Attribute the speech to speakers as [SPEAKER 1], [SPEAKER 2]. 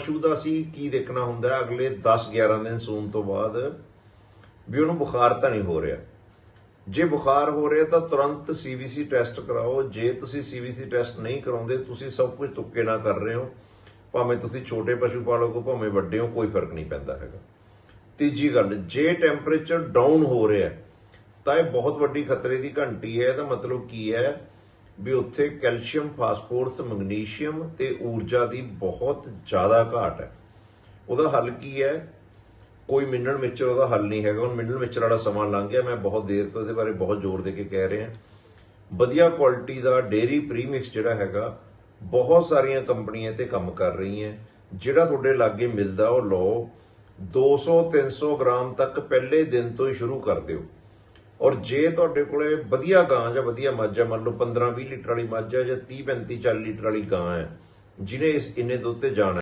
[SPEAKER 1] ਪਸ਼ੂ ਦਾ ਸੀ, ਕੀ ਦੇਖਣਾ ਹੁੰਦਾ ਹੈ? ਅਗਲੇ 10 11 ਦਿਨ ਸੂਣ ਤੋਂ ਬਾਅਦ ਵੀ ਉਹਨੂੰ ਬੁਖਾਰ ਤਾਂ ਨਹੀਂ ਹੋ ਰਿਹਾ। ਜੇ ਬੁਖਾਰ ਹੋ ਰਿਹਾ ਤਾਂ ਤੁਰੰਤ ਸੀਬੀਸੀ ਟੈਸਟ ਕਰਾਓ। ਜੇ ਤੁਸੀਂ ਸੀਬੀਸੀ ਟੈਸਟ ਨਹੀਂ ਕਰਾਉਂਦੇ, ਤੁਸੀਂ ਸਭ ਕੁਝ ਤੁੱਕੇ ਨਾਲ ਕਰ ਰਹੇ ਹੋ। ਭਾਵੇਂ ਤੁਸੀਂ ਛੋਟੇ ਪਸ਼ੂ ਪਾਲੋ ਹੋ ਭਾਵੇਂ ਵੱਡੇ ਹੋ, ਕੋਈ ਫ਼ਰਕ ਨਹੀਂ ਪੈਂਦਾ ਹੈਗਾ। ਤੀਜੀ ਗੱਲ, ਜੇ ਟੈਂਪਰੇਚਰ ਡਾਊਨ ਹੋ ਰਿਹਾ ਤਾਂ ਇਹ ਬਹੁਤ ਵੱਡੀ ਖਤਰੇ ਦੀ ਘੰਟੀ ਹੈ। ਇਹਦਾ ਮਤਲਬ ਕੀ ਹੈ? ਵੀ ਉੱਥੇ ਕੈਲਸ਼ੀਅਮ, ਫਾਸਫੋਰਸ, ਮੈਗਨੀਸ਼ੀਅਮ ਤੇ ਊਰਜਾ ਦੀ ਬਹੁਤ ਜ਼ਿਆਦਾ ਘਾਟ ਹੈ। ਉਹਦਾ ਹੱਲ ਕੀ ਹੈ? ਕੋਈ ਮਿਨਰਲ ਮਿਕਸਚਰ ਉਹਦਾ ਹੱਲ ਨਹੀਂ ਹੈਗਾ। ਹੁਣ ਮਿਨਰਲ ਮਿਕਸਚਰ ਵਾਲਾ ਸਮਾਂ ਲੰਘ ਗਿਆ। ਮੈਂ ਬਹੁਤ ਦੇਰ ਤੋਂ ਇਹਦੇ ਬਾਰੇ ਬਹੁਤ ਜ਼ੋਰ ਦੇ ਕੇ ਕਹਿ ਰਿਹਾ। ਵਧੀਆ ਕੁਆਲਿਟੀ ਦਾ ਡੇਰੀ ਪ੍ਰੀਮਿਕਸ ਜਿਹੜਾ ਹੈਗਾ, ਬਹੁਤ ਸਾਰੀਆਂ ਕੰਪਨੀਆਂ ਤੇ ਕੰਮ ਕਰ ਰਹੀਆਂ। ਜਿਹੜਾ ਤੁਹਾਡੇ ਲਾਗੇ ਮਿਲਦਾ ਉਹ ਲਓ। 200 300 ਗ੍ਰਾਮ ਤੱਕ ਪਹਿਲੇ ਦਿਨ ਤੋਂ ਹੀ ਸ਼ੁਰੂ ਕਰ ਦਿਓ। ਔਰ ਜੇ ਤੁਹਾਡੇ ਕੋਲੇ ਵਧੀਆ ਗਾਂ ਜਾਂ ਵਧੀਆ ਮੱਝ ਹੈ ਮੰਨ ਲਓ 15 20 ਲੀਟਰ ਵਾਲੀ ਮੱਝ ਹੈ ਜਾਂ 30 35 40 ਲੀਟਰ ਵਾਲੀ ਗਾਂ ਹੈ, ਜਿਹਨੇ ਇਸ ਇੰਨੇ ਦੁੱਧ ਤੇ ਜਾਣਾ